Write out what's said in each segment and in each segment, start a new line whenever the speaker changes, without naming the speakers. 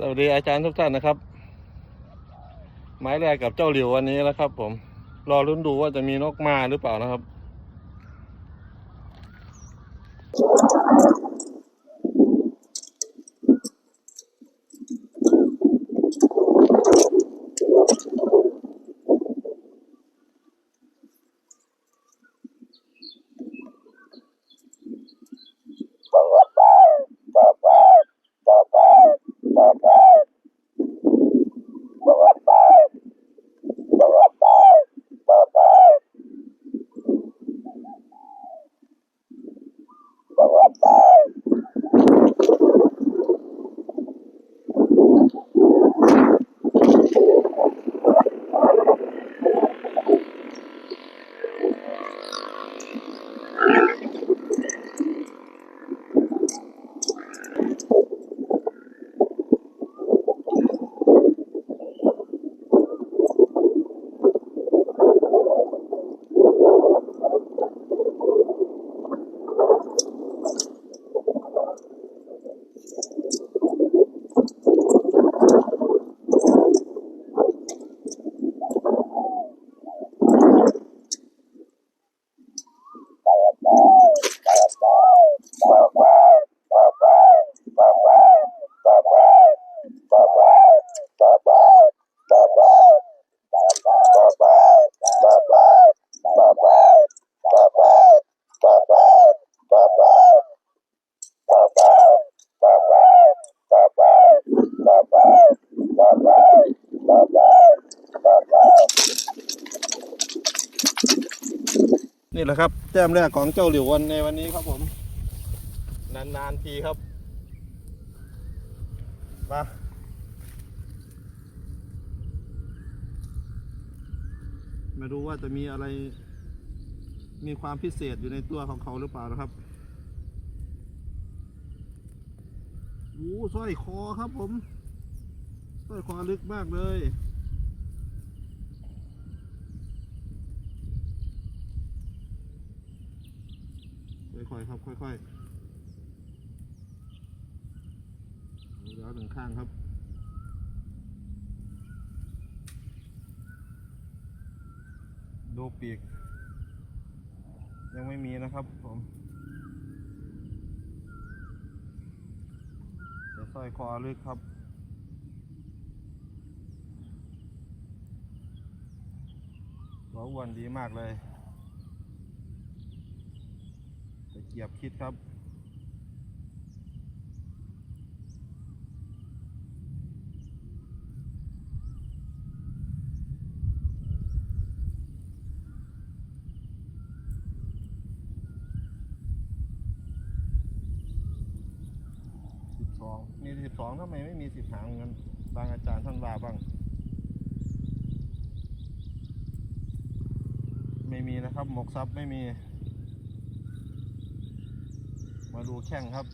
สวัสดีอาจารย์ทุกท่านนะครับ ไม้แรกกับเจ้าหลิววันนี้แล้วครับ ผม รอรุ้นดูว่าจะมีนกมาหรือเปล่านะครับ แหละครับ แต้มแรกของเจ้าหลิววันในวันนี้ครับผม นานๆทีครับ มามาดูว่าจะมีอะไร มีความพิเศษอยู่ในตัวของเขาหรือเปล่านะครับโอ้สร้อยคอครับผมสร้อยคอลึกมากเลย อยๆครับ ค่อยๆเอาแล้วหนึ่งข้างครับดูปีก ยังไม่มีนะครับผมจะสร้อยคอลึกครับหัวอ้วนดีมากเลย ตะเกียบคิดครับ สิบสอง มีสิบสองทำไมไม่มีสิบหางเงินบางอาจารย์ท่านว่าบ้าง ไม่มีนะครับ หมกซับไม่มี มาดูแข้งครับ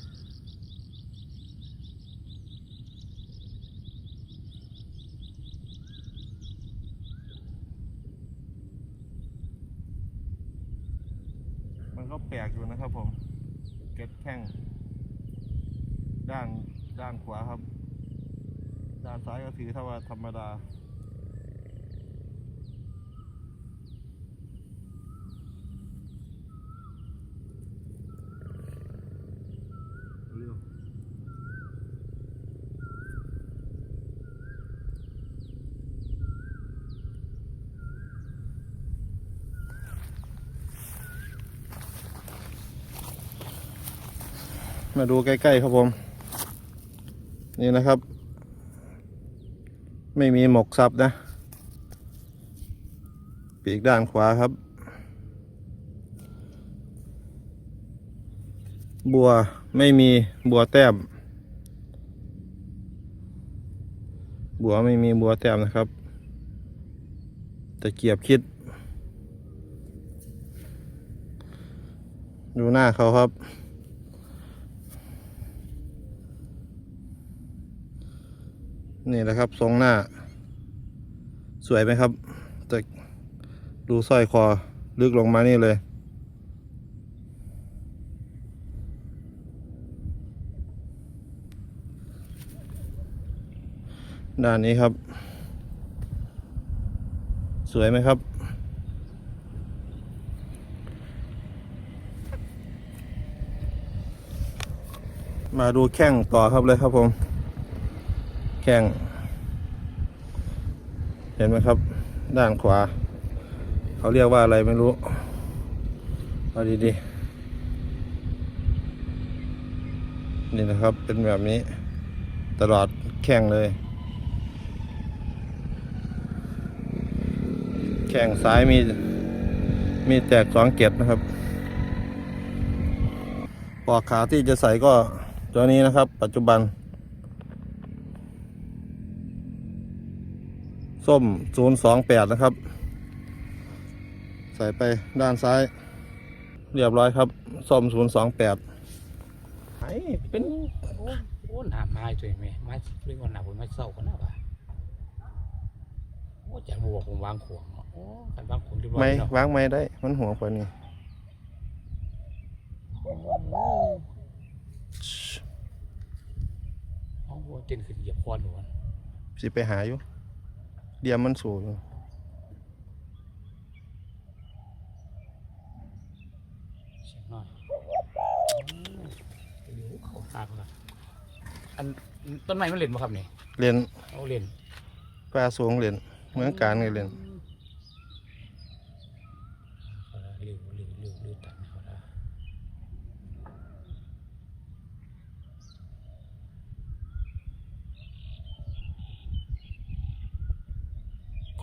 มันก็แปลกอยู่นะครับผม เก็ดแข้ง ด้านด้านขวาครับ ด้านซ้ายก็ถือถ้าว่าธรรมดา เร็ว มาดูใกล้ๆครับผม นี่นะครับ ไม่มีหมกซับนะ ปีกด้านขวาครับ บัวไม่มีบัวแต้มบัวไม่มีบัวแต้มนะครับตะเกียบคิด ดูหน้าเขาครับ นี่แหละครับทรงหน้า สวยไหมครับจะดูสร้อยคอลึกลงมานี่เลยด้านนี้ครับ สวยไหมครับ มาดูแข้งต่อครับเลยครับผม แข้งเห็นไหมครับ ด้านขวา เขาเรียกว่าอะไรไม่รู้เอาดีๆนี่นะครับเป็นแบบนี้ ตลอดแข้งเลย แข้งซ้ายมีมีแตกสองเกล็ดนะครับปอกขาที่จะใส่ก็ตัวนี้นะครับ ปัจจุบัน ส้ม028นะครับ ใส่ไปด้านซ้าย เรียบร้อยครับ ส้ม028ไอ้เป็น
โอ้โอ้หนาไม้ตัวเองไหมไม้เรื่องวันหนาผมไม่เศร้ากันนะวะโอ้จันบัวผมวางขวางเนาะโอ้กันวางขวางเรียบร้อย
ไม่
เนาะ
วางไม่ได้ มันหัวกว่านี้
โอ้โหเต้นขึ้นเหยียบคอนหนวล
สิไปหาอยู่ เดียมมันสูงอยู่
เสียงน้อยเดี๋ยวเขาตากละอันต้นไม้มันเล่นมาครับนี่
เรียน
เอาเล่น
ปลาสูงเรียนเมืองการไงเรียน
เขาละเร็วเร็วเร็วเร็วตัดเขาละ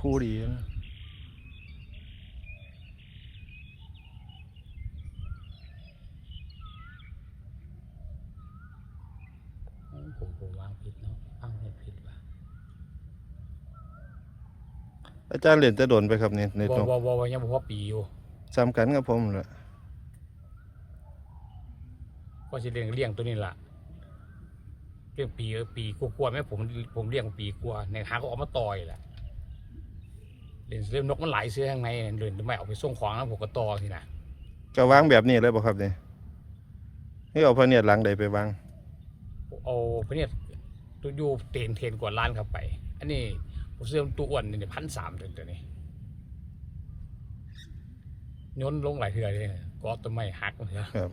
คู่ดีนะ
โอ้ผมผมวางผิดเนาะวางไม่ผิดว่ะ
อาจารย์เรียนจะโดนไปครับนี่ใน
ว
ตร
องวอวอยังบ่พอปีอยู่
ซ้ำกันกับผมแหละ
ก็จะเลี้ยงเลี้ยงตัวนี้ล่ะเลี้ยงปีเออปีกลัวๆไหมผมผมเลี้ยงปีกลัวในหาก็ออกมาต่อยแหละ เลี้ยงเลี้ยงนกมันหลายเสื้อข้างในเดินไม่เอาไปส่งของแล้วผมก็ต่อทีนะ
ก็วางแบบนี้เลยบ่ครับนี่นี่เอาพะเนียดหลังใดไปวาง
เอาพวกเนี่ยตัวอยู่เทนเทนกว่าล้านเข้าไป อันนี้ผมซื้อตัวอ้วนนี่พันสามตัวนี้ย้อนลงหลายเทื่อเลยก็ต้นไม้หักเถอะ
ครับ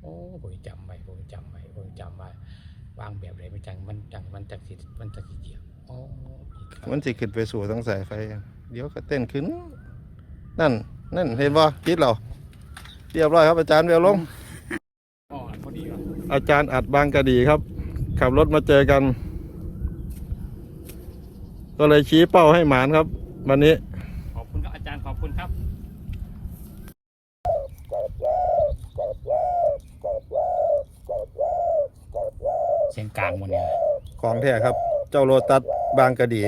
โอ้ผมจำไว้ จังมันจังมันจังสิมันจังสิเกี่ยวโอ้ผิดครับ
มันสิขึ้นไปสู่ทั้งสายไฟ เดี๋ยวก็เต้นขึ้น นั่น นั่นเห็นบ่คิดเราเรียบร้อยครับอาจารย์เวลลง
อ๋อพอดีเหรอ
อาจารย์อัดบางกะดีครับ ขับรถมาเจอกัน ก็เลยชี้เป้าให้หมานครับ วันนี้
ขอบคุณครับอาจารย์ขอบคุณครับ เสียงกลางหมดเนี่ย
ของแท้ครับ เจ้าโรตัสบางกะดี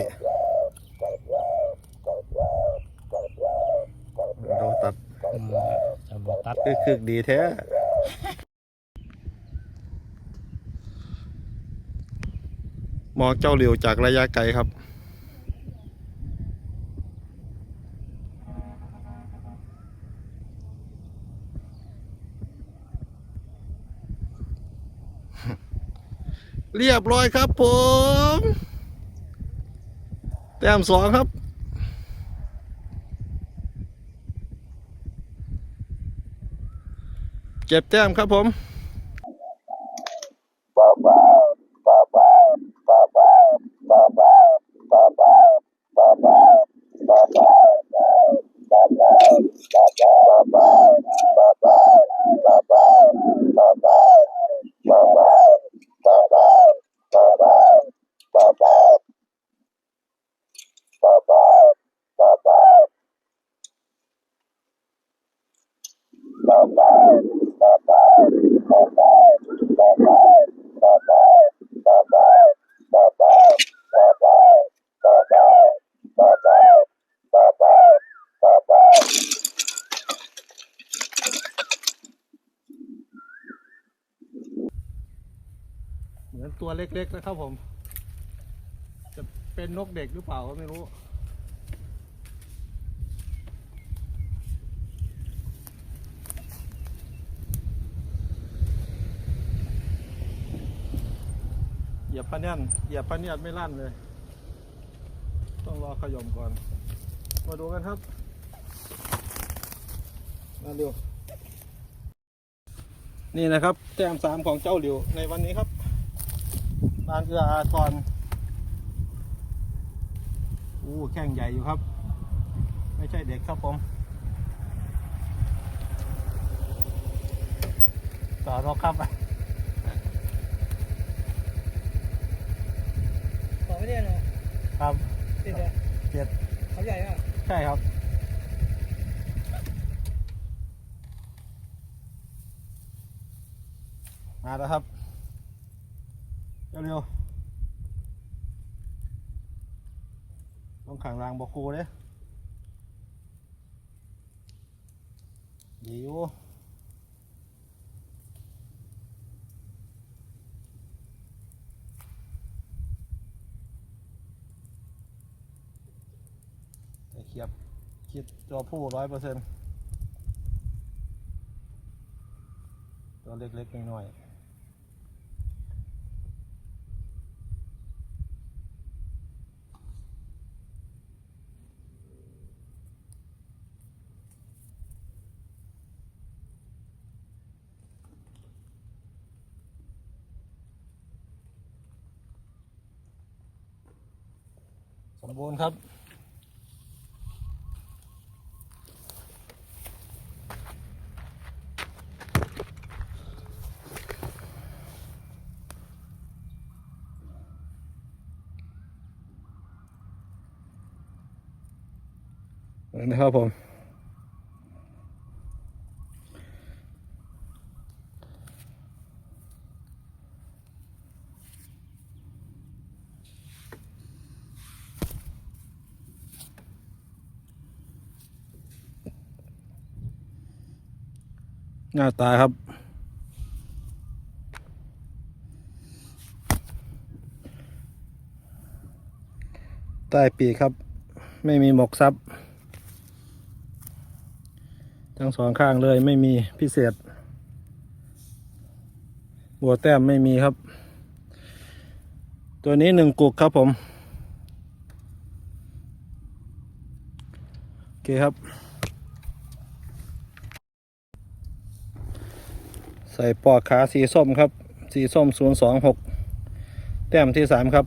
โรตัส
อืมจะบตัด
คือคือดีแท้มองเจ้าเหลียวจากระยะไกลครับ เรียบร้อยครับผม แต้มสองครับ เก็บแต้มครับผม เล็กๆนะครับผม จะเป็นนกเด็กหรือเปล่าก็ไม่รู้ เหยียบพะเนียนเหยียบพะเนียนไม่ลั่นเลย ต้องรอขยมก่อน มาดูกันครับ มาดูนี่นะครับแต้มสามของเจ้าหลิวในวันนี้ครับ บานเอืออาทรอู้แข้งใหญ่อยู่ครับ ไม่ใช่เด็กครับผมต่อรกครับ
ต่อไม่ได้เหรอ
ครับ
ติดเหรอ
เจ็ด
เขาใหญ่อะ
ใช่ครับมาแล้วครับ เร็วๆต้องขังรางบอกครูเด้ดีอยู่แต่เขียบคิดตัวผู้ร้อยเปอร์เซ็นต์ตัวเล็กๆน้อยๆ สมบูรณ์ครับนะครับผม น้าตาครับ ใต้ปีกครับ ไม่มีหมกซับ ทั้งสองข้างเลยไม่มีพิเศษ บัวแต้มไม่มีครับ ตัวนี้หนึ่งกุกครับผม โอเคครับ ใส่ปลอกขาสีส้มครับ สีส้ม 026 แต้มที่ 3 ครับ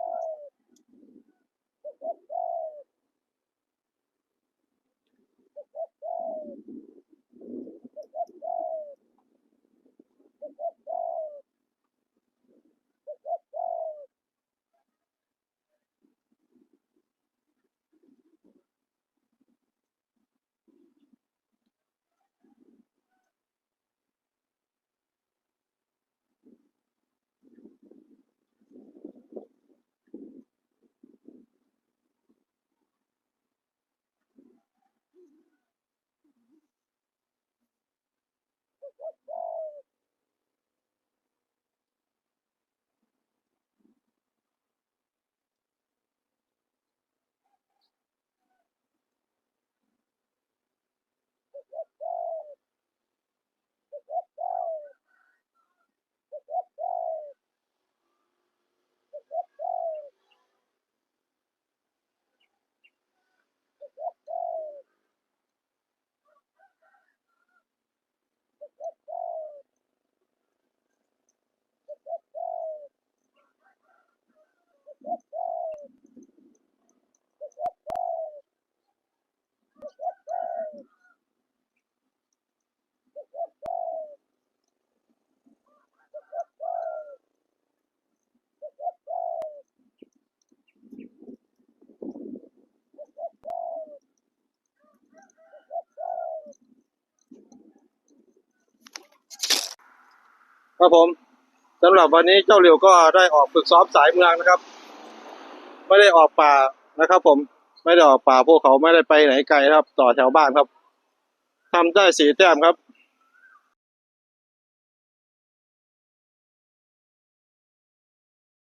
like that.
ครับผมสำหรับวันนี้เจ้าเหลียวก็ได้ออกฝึกซ้อมสายเมืองนะครับ ไม่ได้ออกป่านะครับ ผมไม่ได้ออกป่าพวกเขาไม่ได้ไปไหนไกลครับ ต่อแถวบ้านครับทำได้สี่แต้มครับ